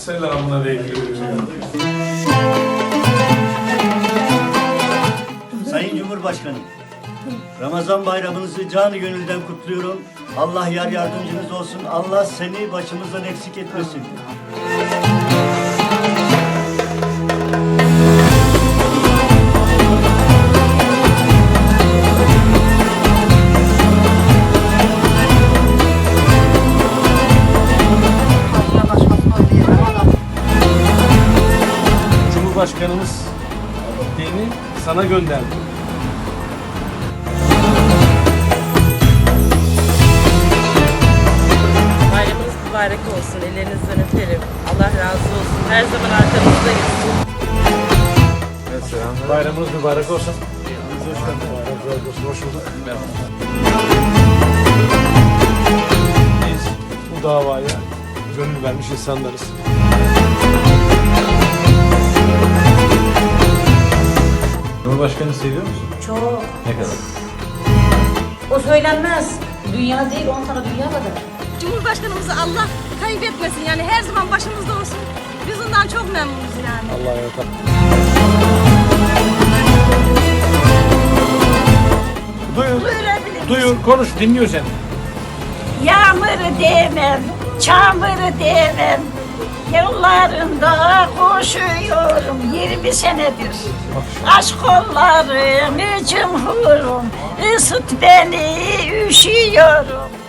Selamun aleyküm. Sayın Cumhurbaşkanım, Ramazan bayramınızı canı gönülden kutluyorum. Allah yar yardımcınız olsun. Allah seni başımızdan eksik etmesin. Cumhurbaşkanımız beni sana gönderdi. Bayramınız mübarek olsun. Ellerinizden öperim. Allah razı olsun. Her zaman arkanızdayız. Bayramınız mübarek olsun. Hoş geldiniz. Bayramınız olsun. Hoş bulduk. Biz bu davaya gönül vermiş insanlarız. Cumhurbaşkanı seviyor musun? Çok. Ne kadar? O söylenmez. Dünya değil, on tane dünya kadar. Cumhurbaşkanımızı Allah kaybetmesin yani her zaman başımızda olsun. Biz ondan çok memnunuz yani. Allah'a emanet. Duyur, duyur, konuş, dinliyor seni. Yağmuru demem, çamuru demem. Yollarında koşuyorum 20 senedir. Aşk kollarım, cumhurum, ısıt beni, üşüyorum.